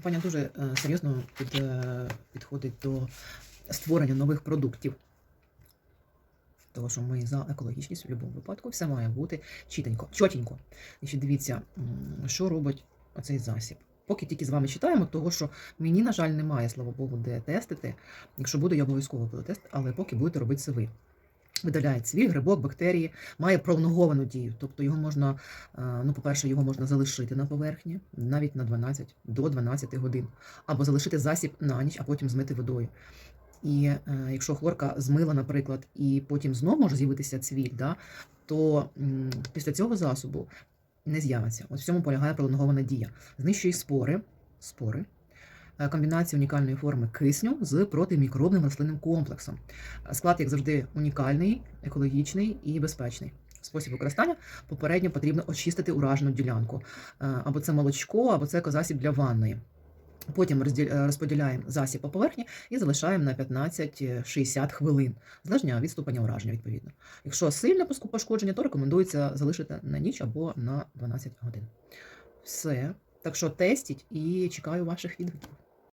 Компанія дуже е, серйозно під, е, підходить до створення нових продуктів. Тому що ми за екологічність в будь-якому випадку все має бути чітенько, чотенько. Значить, дивіться, що робить оцей засіб. Поки тільки з вами читаємо, того що мені, на жаль, немає, слава Богу, де тестити. Якщо буду, я обов'язково буду тестити, але поки будете робити це ви. Видаляє цвіль, грибок, бактерії, має пролонговану дію. Тобто його можна, е, ну, по-перше, його можна залишити на поверхні навіть на 12 до 12 годин, або залишити засіб на ніч, а потім змити водою. І е, якщо хлорка змила, наприклад, і потім знов може з'явитися цвіль, да, то м, після цього засобу не з'явиться. Ось в цьому полягає пролонгована дія. Знищує спори, спори, е, комбінація унікальної форми кисню з протимікробним рослинним комплексом. Е, Склад, як завжди, унікальний, екологічний і безпечний. Спосіб використання попередньо потрібно очистити уражену ділянку. Е, Або це молочко, або це засіб для ванної. Потім розподіляємо засіб по поверхні і залишаємо на 15-60 хвилин, залежно від ступеня ураження, відповідно. Якщо сильне пошкодження, то рекомендується залишити на ніч або на 12 годин. Все. Так що тестіть і чекаю ваших відгуків.